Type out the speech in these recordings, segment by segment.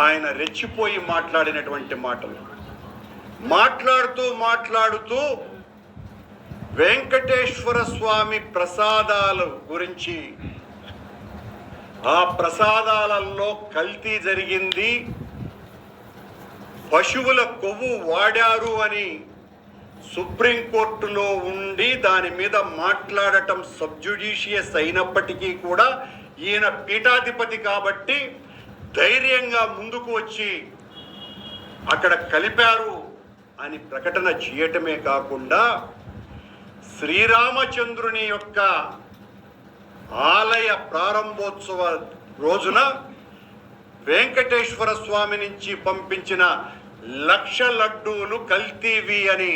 ఆయన రెచ్చిపోయి మాట్లాడినటువంటి మాటలు. మాట్లాడుతూ మాట్లాడుతూ వెంకటేశ్వర స్వామి ప్రసాదాల గురించి ఆ ప్రసాదాలలో కల్తీ జరిగింది. పశువుల కొవ్వు వాడారు అని సుప్రీంకోర్టులో ఉండి దాని మీద మాట్లాడటం సబ్జుడిషియస్ అయినప్పటికీ కూడా ఈయన పీఠాధిపతి కాబట్టి ధైర్యంగా ముందుకు వచ్చి అక్కడ కలిపారు అని ప్రకటన చేయటమే కాకుండా శ్రీరామచంద్రుని యొక్క ఆలయ ప్రారంభోత్సవ రోజున వెంకటేశ్వర స్వామి నుంచి పంపించిన లక్ష లడ్డూలు కల్తీవి అని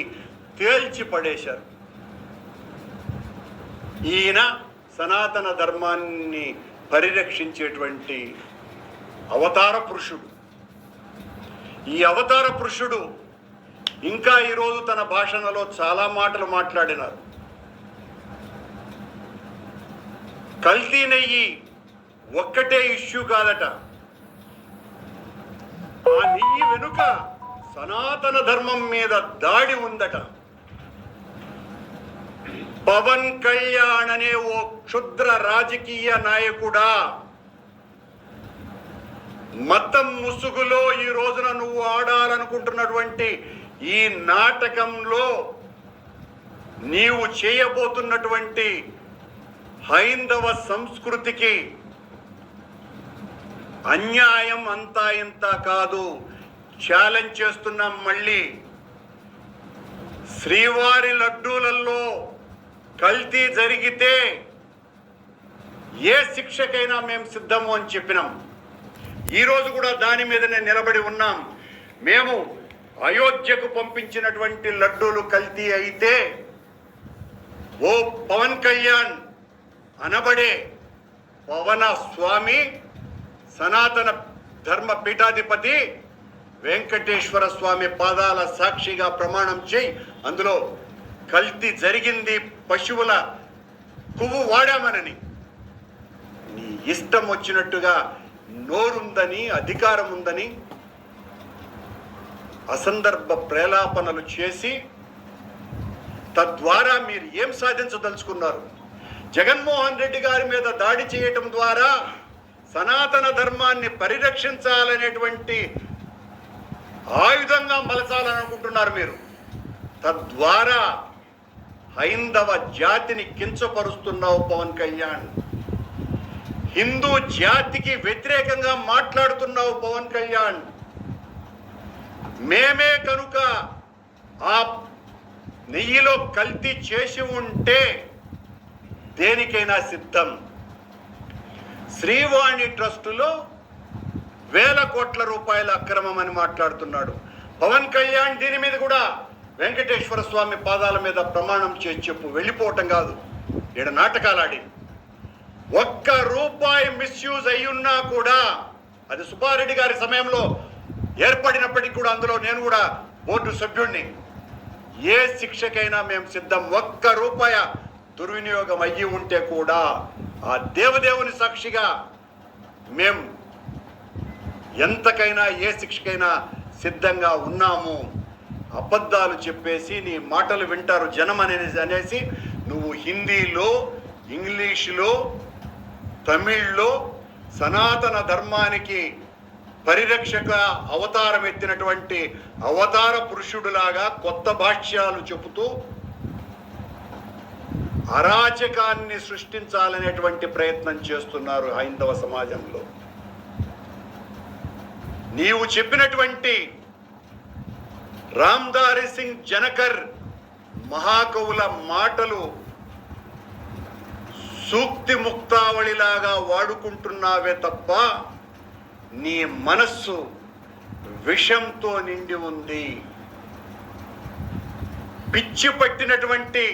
తేల్చి పడేశారు. ఈయన సనాతన ధర్మాన్ని పరిరక్షించేటువంటి అవతార పురుషుడు. ఈ అవతార పురుషుడు ఇంకా ఈరోజు తన భాషణలో చాలా మాటలు మాట్లాడినారు. కల్తీ నెయ్యి ఒక్కటే ఇష్యూ కాదట. ఆ నెయ్యి వెనుక సనాతన ధర్మం మీద దాడి ఉందట. పవన్ కళ్యాణ్ అనే ఓ క్షుద్ర రాజకీయ నాయకుడా మతం ముసుగులో ఈ రోజున నువ్వు ఆడాలనుకుంటున్నటువంటి ఈ నాటకంలో నీవు చేయబోతున్నటువంటి హైందవ సంస్కృతికి అన్యాయం అంతా ఇంత కాదు. ఛాలెంజ్ చేస్తున్నాం మళ్ళీ శ్రీవారి లడ్డూలలో కల్తీ జరిగితే ఏ శిక్షకైనా మేము సిద్ధము అని చెప్పినాం. ఈరోజు కూడా దాని మీదనే నిలబడి ఉన్నాం. మేము అయోధ్యకు పంపించినటువంటి లడ్డూలు కల్తీ అయితే ఓ పవన్ కళ్యాణ్ అనబడే పవన స్వామి సనాతన ధర్మ పీఠాధిపతి వెంకటేశ్వర స్వామి పాదాల సాక్షిగా ప్రమాణం చేయి. అందులో కల్తీ జరిగింది పశువుల కొవ్వు వాడామనని. నీ ఇష్టం వచ్చినట్టుగా నోరుందని అధికారం ఉందని అసందర్భ ప్రేలాపనలు చేసి తద్వారా మీరు ఏం సాధించదలుచుకున్నారు? జగన్మోహన్ రెడ్డి గారి మీద దాడి చేయటం ద్వారా సనాతన ధర్మాన్ని పరిరక్షించాలనేటువంటి ఆయుధంగా మలచాలనుకుంటున్నారు మీరు. తద్వారా హైందవ జాతిని కించపరుస్తున్నావు పవన్ కళ్యాణ్. హిందూ జాతికి వ్యతిరేకంగా మాట్లాడుతున్నావు పవన్ కళ్యాణ్. మేమే కనుక ఆ నెయ్యిలో కల్తీ చేసి ఉంటే దేనికైనా సిద్ధం? శ్రీవాణి ట్రస్టులో వేల కోట్ల రూపాయల అక్రమం అని మాట్లాడుతున్నాడు. పవన్ కళ్యాణ్ దీని మీద కూడా వెంకటేశ్వర స్వామి పాదాల మీద ప్రమాణం చేసి చెప్పు వెళ్ళిపోవటం కాదు. ఈడ నాటకాలు ఒక్క రూపాయి మిస్యూజ్ అయ్యున్నా కూడా అది సుబ్బారెడ్డి గారి సమయంలో ఏర్పడినప్పటికీ కూడా అందులో నేను కూడా బోర్డు సభ్యుడిని ఏ శిక్షకైనా మేము సిద్ధం. ఒక్క రూపాయ దుర్వినియోగం అయ్యి ఉంటే కూడా ఆ దేవదేవుని సాక్షిగా మేం ఎంతకైనా ఏ శిక్షకైనా సిద్ధంగా ఉన్నాము. అబద్ధాలు చెప్పేసి నీ మాటలు వింటారు జనం అనేది అనేసి నువ్వు హిందీలో ఇంగ్లీషులో తమిళ్ళో సనాతన ధర్మానికి పరిరక్షక అవతారం ఎత్తినటువంటి అవతార పురుషుడులాగా కొత్త భాష్యాలు చెబుతూ అరాచకాన్ని సృష్టించాలనేటువంటి ప్రయత్నం చేస్తున్నారు హైందవ సమాజంలో. నీవు చెప్పినటువంటి రామ్దారి సింగ్ జనకర్ మహాకవుల మాటలు సూక్తి ముక్తావళిలాగా వాడుకుంటున్నావే తప్ప నీ మనస్సు విషంతో నిండి ఉంది. పిచ్చి పట్టినటువంటి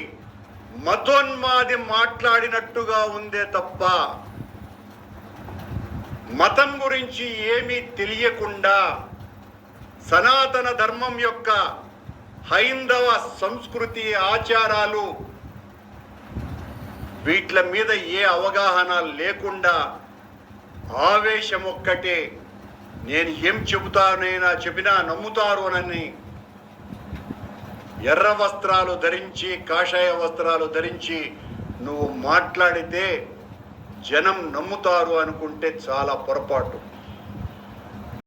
మతోన్మాది మాట్లాడినట్టుగా ఉందే తప్ప మతం గురించి ఏమీ తెలియకుండా సనాతన ధర్మం యొక్క హైందవ సంస్కృతి ఆచారాలు వీట్ల మీద ఏ అవగాహన లేకుండా ఆవేశం ఒక్కటే. నేను ఏం చెబుతానైనా చెప్పినా నమ్ముతారు అని ఎర్ర వస్త్రాలు ధరించి కాషాయ వస్త్రాలు ధరించి నువ్వు మాట్లాడితే జనం నమ్ముతారు అనుకుంటే చాలా పొరపాటు.